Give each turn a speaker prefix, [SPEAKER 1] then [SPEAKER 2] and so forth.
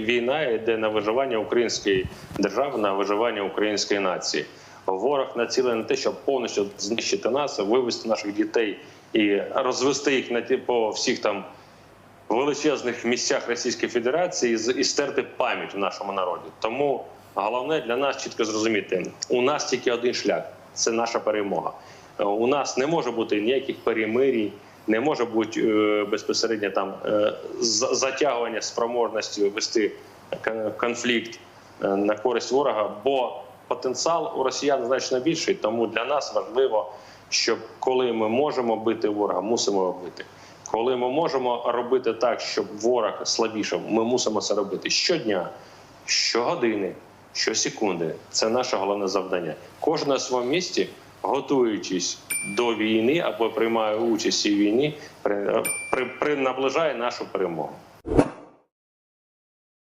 [SPEAKER 1] війна йде на виживання української держави, на виживання української нації. Ворог націлений на те, щоб повністю знищити нас, вивести наших дітей і розвести їх на ті по всіх там величезних місцях Російської Федерації і стерти пам'ять в нашому народі. Тому головне для нас чітко зрозуміти: у нас тільки один шлях це наша перемога. Е, У нас не може бути ніяких перемирій, не може бути е, безпосередньо там е, затягування спроможності вести кон- конфлікт е, на користь ворога, бо потенціал у росіян значно більший. Тому для нас важливо, щоб коли ми можемо бити ворога, мусимо бити. Коли ми можемо робити так, щоб ворог слабішав, ми мусимо це робити щодня, щогодини, щосекунди. Це наше головне завдання. Кожен на своєму місці, готуючись до війни або приймає участь у війні, при, при, при наближає нашу перемогу.